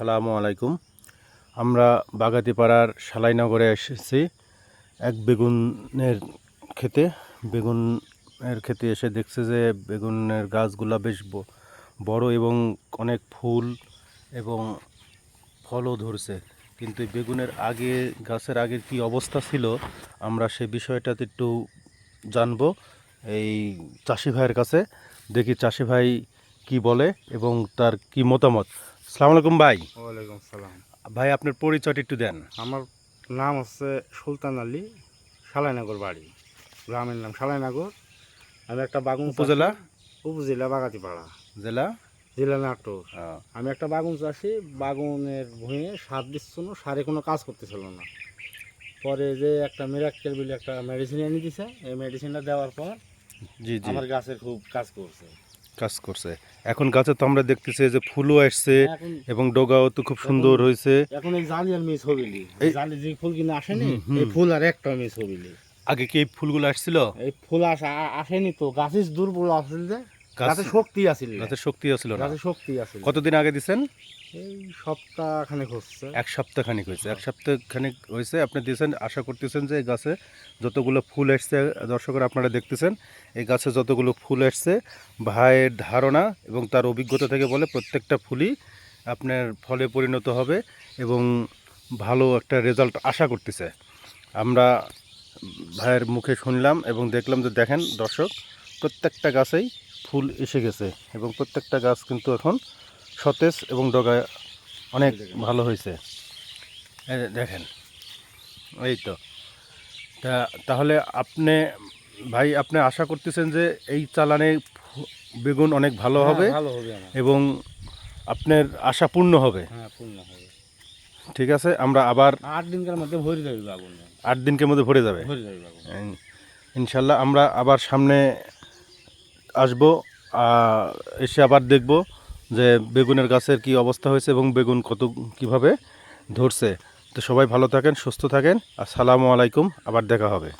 আসসালামু আলাইকুম। আমরা বাগাতিপাড়ার সালাইনগরে এসেছি। এক বেগুনের খেতে বেগুনের খেতে এসে দেখছে যে বেগুনের গাছগুলা বেশ বড় এবং অনেক ফুল এবং ফলও ধরছে। কিন্তু বেগুনের আগে, গাছের আগের কি অবস্থা ছিল, আমরা সে বিষয়টাতে একটু জানব। এই চাষি ভাইয়ের কাছে দেখি চাষি ভাই কি বলে এবং তার কি মতামত। সালাম আলাইকুম ভাই। ওয়ালাইকুম সালাম। ভাই আপনার পরিচয়টা একটু দেন। আমার নাম হচ্ছে সুলতান আলী সালাইনগর বাড়ি। গ্রামের নাম সালাইনগর। আমি একটা বাগুন উপজেলা? উপজেলা বাগাতিপাড়া। জেলা? জেলা নাটোর। আমি একটা বাগুন চাষি বাগুনের ভুঁয়ে সার দিচ্ছিল সারে কোনো কাজ করতেছিল না। পরে যে একটা মিরাক্কেল বলে একটা মেডিসিন এনে দিছে এই মেডিসিনটা দেওয়ার পর জি জি। আমার গাছের খুব কাজ করছে। কাজ করছে। এখন গাছে তো আমরা দেখতেছি যে ফুলও আসছে এবং ডগাও তো খুব সুন্দর হয়েছে। এখন এই জালি আর মিস হবিলি এই- জালি যে ফুল কিনা আসেনি। এই ফুল আর একটা মিস হবিলি আগে কি এই ফুলগুলো আসছিল? এই ফুল আসা আসেনি তো গাছের দুর্বল আসছিল যে। গাছ- গাছে শক্তি আছিল না। শক্তি ছিল না। গাছে শক্তি আছিল কতদিন আগে দিছেন? এই সপ্তাহ খানেক হচ্ছে। এক সপ্তাহ খানিক হয়েছে। এক সপ্তাহ খানিক হয়েছে। আপনি দিয়েছেন আশা করতেছেন যে এই গাছে যতগুলো ফুল এসছে দর্শকরা আপনারা দেখতেছেন এই গাছে যতগুলো ফুল এসছে ভাইয়ের ধারণা এবং তার অভিজ্ঞতা থেকে বলে প্রত্যেকটা ফুলই আপনার ফলে পরিণত হবে এবং ভালো একটা রেজাল্ট আশা করতেছে। আমরা ভাইয়ের মুখে শুনলাম এবং দেখলাম যে দেখেন দর্শক প্রত্যেকটা গাছেই ফুল এসে গেছে এবং প্রত্যেকটা গাছ কিন্তু এখন সতেজ এবং ডগায় অনেক ভালো হয়েছে। দেখেন এই তো। তা তাহলে আপনি ভাই আপনি আশা করতেছেন যে এই চালানে বেগুন অনেক ভালো হবে হ্যাঁ, ভালো হবে এবং আপনার আশা পূর্ণ হবে? হ্যাঁ পূর্ণ হবে। ঠিক আছে আমরা আবার আট দিনকার মধ্যে ভরে যাবে বাগুন। আট দিনকের মধ্যে ভরে যাবে? ভরে যাবে বাগুন। ইনশাল্লাহ আমরা আবার সামনে আসব এসে আবার দেখব যে বেগুনের গাছের কি অবস্থা হয়েছে এবং বেগুন কত, কীভাবে ধরছে। তো সবাই ভালো থাকেন, সুস্থ থাকেন। আর আসসালামু আলাইকুম, আবার দেখা হবে।